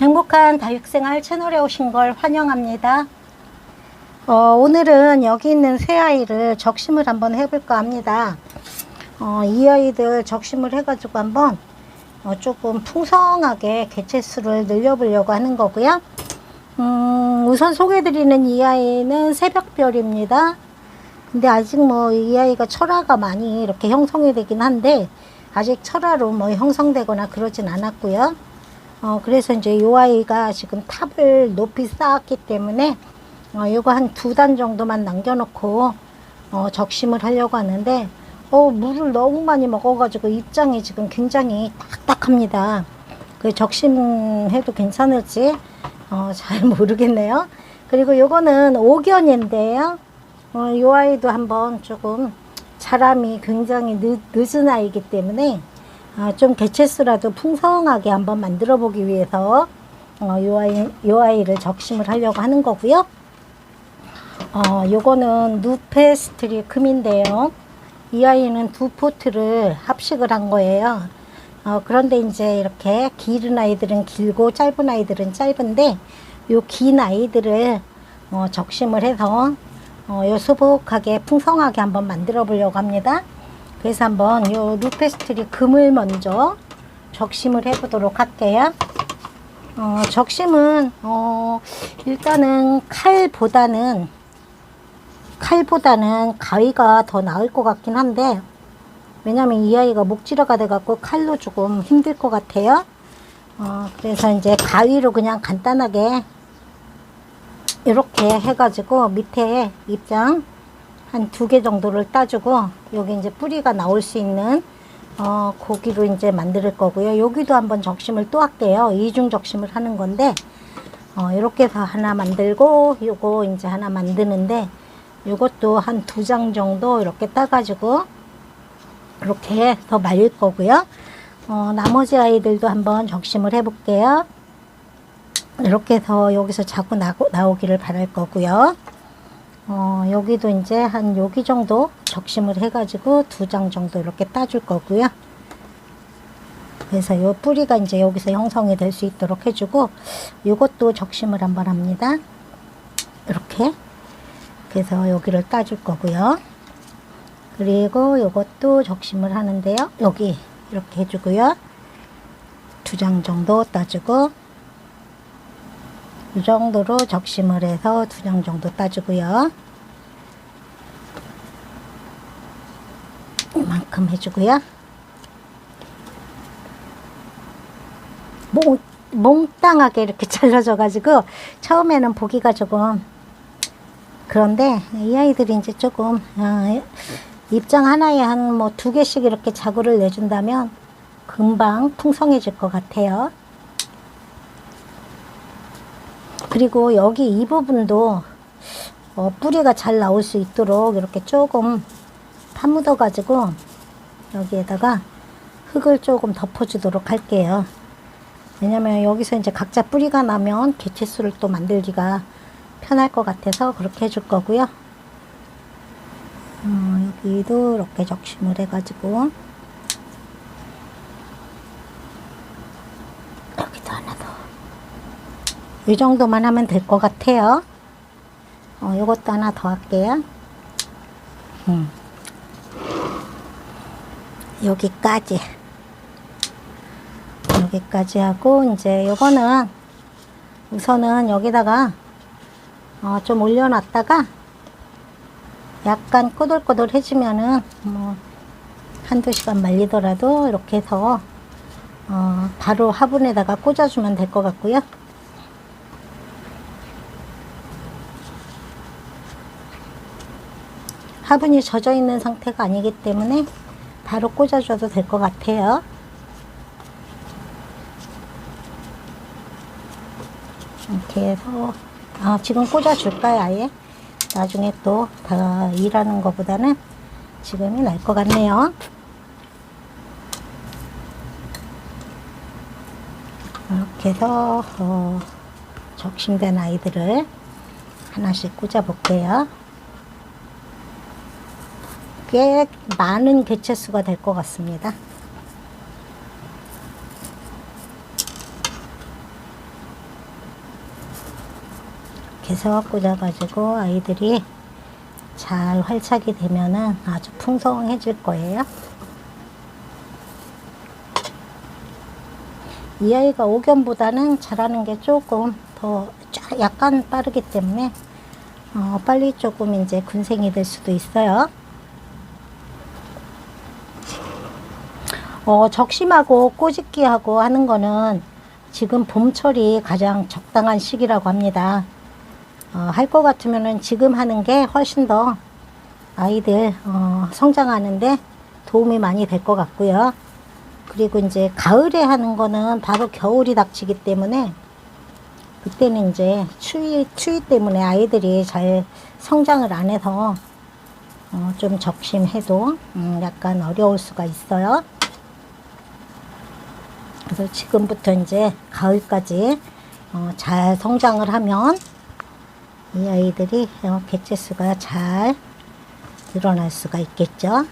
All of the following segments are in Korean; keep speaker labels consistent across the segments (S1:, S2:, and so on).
S1: 행복한 다육생활 채널에 오신 걸 환영합니다. 어, 오늘은 여기 있는 새 아이를 적심을 한번 해볼까 합니다. 어, 이 아이들 적심을 해가지고 한번 어, 조금 풍성하게 개체수를 늘려보려고 하는 거고요. 음, 우선 소개드리는 이 아이는 새벽별입니다. 근데 아직 뭐 이 아이가 철화가 많이 이렇게 형성이 되긴 한데 아직 철화로 뭐 형성되거나 그러진 않았고요. 어, 그래서 이제 이 아이가 지금 탑을 높이 쌓았기 때문에 어, 이거 한 두 단 정도만 남겨놓고 어, 적심을 하려고 하는데 어, 물을 너무 많이 먹어가지고 입장이 지금 굉장히 딱딱합니다. 그 적심해도 괜찮을지 어, 잘 모르겠네요. 그리고 요거는 옥견인데요. 어, 요 아이도 한번 조금 자람이 굉장히 늦, 늦은 아이기 때문에 어, 좀 개체수라도 풍성하게 한번 만들어 보기 위해서 어, 요, 아이, 요 아이를 적심을 하려고 하는 거고요. 어, 요거는 누페스트리 금인데요. 이 아이는 두 포트를 합식을 한 거예요. 어, 그런데 이제 이렇게 길은 아이들은 길고 짧은 아이들은 짧은데 요 긴 아이들을 어, 적심을 해서 어, 요 수북하게 풍성하게 한번 만들어 보려고 합니다. 그래서 한번 요 루페스트리 금을 먼저 적심을 해 보도록 할게요. 어, 적심은 어, 일단은 칼보다는 칼보다는 가위가 더 나을 것 같긴 한데 왜냐면 이 아이가 목지러가 돼갖고 칼로 조금 힘들 것 같아요. 어, 그래서 이제 가위로 그냥 간단하게 이렇게 해가지고 밑에 입장 한 두 개 정도를 따주고 여기 이제 뿌리가 나올 수 있는 어, 고기로 이제 만들 거고요. 여기도 한번 적심을 또 할게요. 이중 적심을 하는 건데 어, 이렇게 해서 하나 만들고 요거 이제 하나 만드는데 요것도 한 두 장 정도 이렇게 따가지고 이렇게 해서 말릴 거고요. 어, 나머지 아이들도 한번 적심을 해볼게요. 이렇게 해서 여기서 자꾸 나고, 나오기를 바랄 거고요. 어, 여기도 이제 한 여기 정도 적심을 해가지고 두 장 정도 이렇게 따줄 거고요. 그래서 요 뿌리가 이제 여기서 형성이 될 수 있도록 해주고 요것도 적심을 한번 합니다. 이렇게. 그래서 여기를 따줄 거고요. 그리고 요것도 적심을 하는데요. 여기 이렇게 해주고요. 두 장 정도 따주고 이 정도로 적심을 해서 두 장 정도 따주고요. 이만큼 해주고요. 몽, 몽땅하게 이렇게 잘라져가지고 처음에는 보기가 조금 그런데 이 아이들이 이제 조금 어, 입장 하나에 한 뭐 두 개씩 이렇게 자구를 내준다면 금방 풍성해질 것 같아요. 그리고 여기 이 부분도 어, 뿌리가 잘 나올 수 있도록 이렇게 조금 파묻어 가지고 여기에다가 흙을 조금 덮어주도록 할게요. 왜냐면 여기서 이제 각자 뿌리가 나면 개체수를 또 만들기가 편할 것 같아서 그렇게 해줄 거고요. 어, 여기도 이렇게 적심을 해가지고 여기도 하나 더. 이 정도만 하면 될 것 같아요. 어, 요것도 하나 더 할게요. 음. 여기까지. 여기까지 하고, 이제 요거는 우선은 여기다가 어, 좀 올려놨다가 약간 꼬들꼬들 해주면은 뭐 한두 시간 말리더라도 이렇게 해서 어, 바로 화분에다가 꽂아주면 될 것 같고요. 화분이 젖어 있는 상태가 아니기 때문에 바로 꽂아줘도 될 것 같아요. 이렇게 해서 아, 지금 꽂아줄까요, 아예? 나중에 또 다 일하는 것보다는 지금이 날 것 같네요. 이렇게 해서 어, 적심된 아이들을 하나씩 꽂아볼게요. 꽤 많은 개체수가 될 것 같습니다. 이렇게 세워 꽂아가지고 아이들이 잘 활착이 되면은 아주 풍성해질 거예요. 이 아이가 오견보다는 자라는 게 조금 더 쫙- 약간 빠르기 때문에 어, 빨리 조금 이제 군생이 될 수도 있어요. 어, 적심하고 꼬집기하고 하는 거는 지금 봄철이 가장 적당한 시기라고 합니다. 어, 할것 같으면은 지금 하는 게 훨씬 더 아이들 어, 성장하는데 도움이 많이 될 것 같고요. 그리고 이제 가을에 하는 거는 바로 겨울이 닥치기 때문에 그때는 이제 추위 추위 때문에 아이들이 잘 성장을 안 해서 어, 좀 적심해도 음, 약간 어려울 수가 있어요. 그래서 지금부터 이제 가을까지 어, 잘 성장을 하면 이 아이들이 어, 개체수가 잘 늘어날 수가 있겠죠.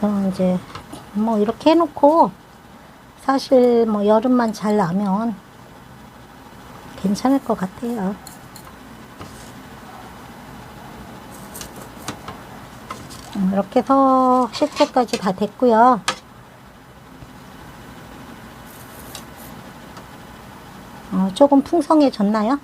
S1: 어, 이제 뭐 이렇게 해놓고 사실 뭐 여름만 잘 나면 괜찮을 것 같아요. 음, 이렇게 해서 식재까지 다 됐고요. 어, 조금 풍성해졌나요? 음,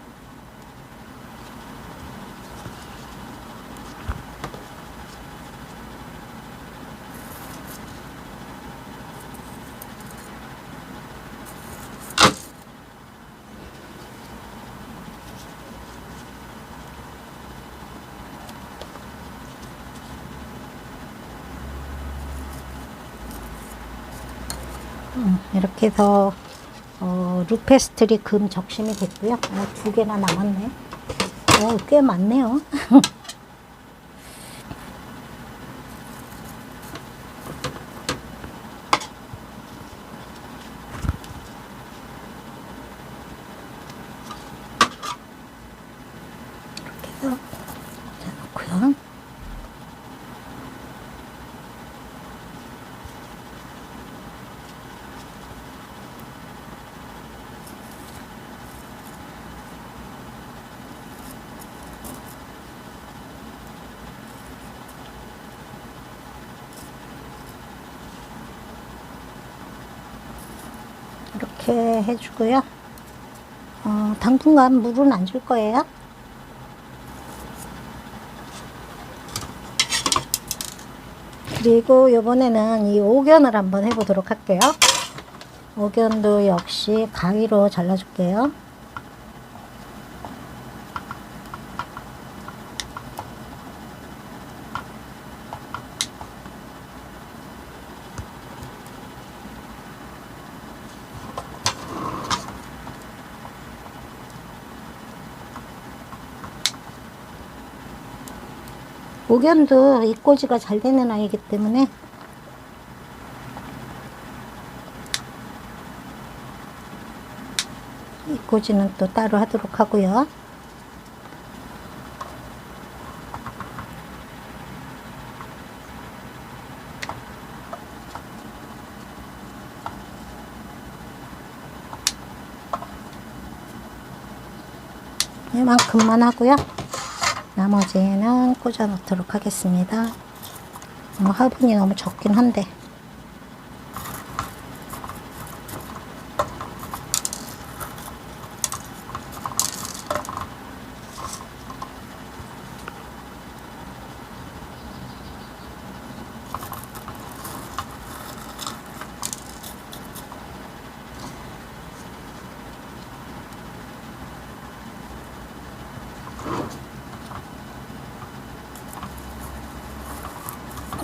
S1: 이렇게 해서 어, 루페스트리 금 적심이 됐고요. 어, 두 개나 남았네. 어, 꽤 많네요. 이렇게 해주고요. 어, 당분간 물은 안 줄 거예요. 그리고 이번에는 이 오견을 한번 해보도록 할게요. 오견도 역시 가위로 잘라줄게요. 오견도 입꼬지가 잘 되는 아이기 때문에 입꼬지는 또 따로 하도록 하고요. 이만큼만 하고요. 나머지는 꽂아 놓도록 하겠습니다. 어, 화분이 너무 적긴 한데.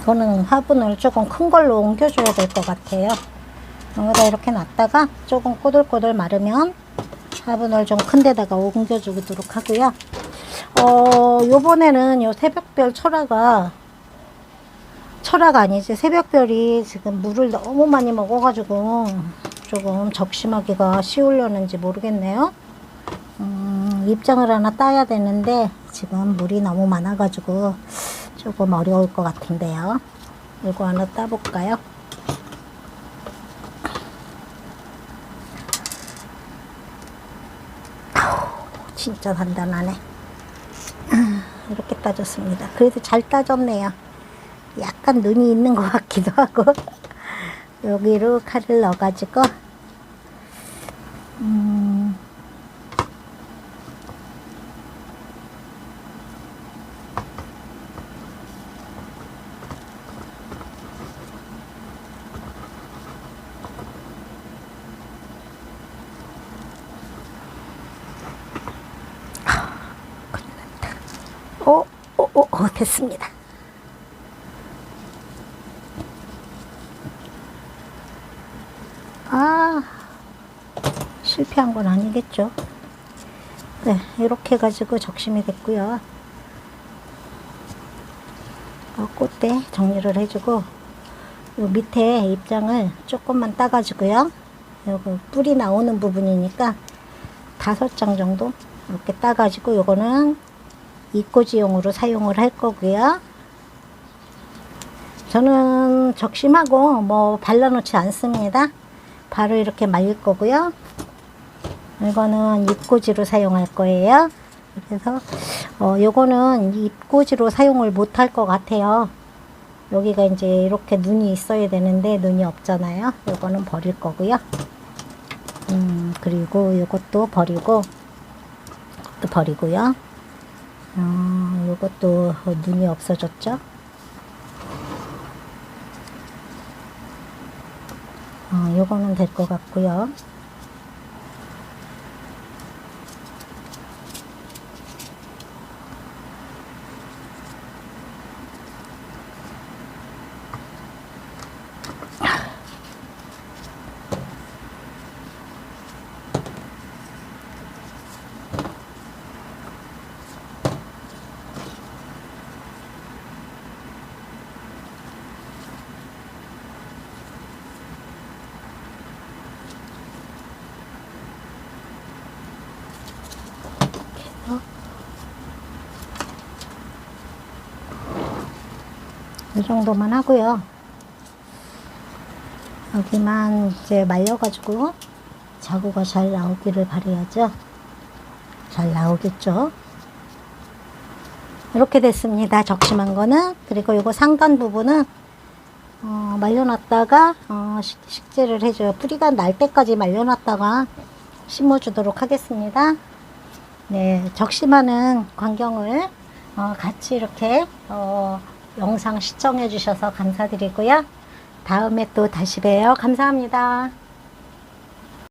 S1: 이거는 화분을 조금 큰 걸로 옮겨줘야 될 것 같아요. 여기다 이렇게 놨다가 조금 꼬들꼬들 마르면 화분을 좀 큰 데다가 옮겨주도록 하고요. 어, 요번에는 요 새벽별 철화가 철화가 아니지 새벽별이 지금 물을 너무 많이 먹어가지고 조금 적심하기가 쉬우려는지 모르겠네요. 음, 입장을 하나 따야 되는데 지금 물이 너무 많아가지고 조금 어려울 것 같은데요. 이거 하나 따볼까요? 진짜 단단하네. 이렇게 따졌습니다. 그래도 잘 따졌네요. 약간 눈이 있는 것 같기도 하고 여기로 칼을 넣어가지고 오, 오, 오, 오, 됐습니다. 아, 실패한 건 아니겠죠. 네, 이렇게 해가지고 적심이 됐고요. 어, 꽃대 정리를 해주고, 요 밑에 입장을 조금만 따가지고요. 요거 뿌리 나오는 부분이니까 다섯 장 정도 이렇게 따가지고 요거는 이꼬지용으로 사용을 할 거고요. 저는 적심하고 뭐 발라놓지 않습니다. 바로 이렇게 말릴 거고요. 이거는 잎꽂이로 사용할 거예요. 그래서 어 요거는 잎꽂이로 사용을 못 할 것 같아요. 여기가 이제 이렇게 눈이 있어야 되는데 눈이 없잖아요. 요거는 버릴 거고요. 음 그리고 요것도 버리고 또 버리고요. 어, 요것도 눈이 없어졌죠? 어, 요거는 될 것 같고요. 이 정도만 하고요. 여기만 이제 말려가지고 자구가 잘 나오기를 바라야죠. 잘 나오겠죠. 이렇게 됐습니다. 적심한 거는 그리고 이거 상단 부분은 어, 말려놨다가 어, 식- 식재를 해줘요. 뿌리가 날 때까지 말려놨다가 심어주도록 하겠습니다. 네, 적심하는 광경을 어, 같이 이렇게 어, 영상 시청해 주셔서 감사드리고요. 다음에 또 다시 봬요. 감사합니다.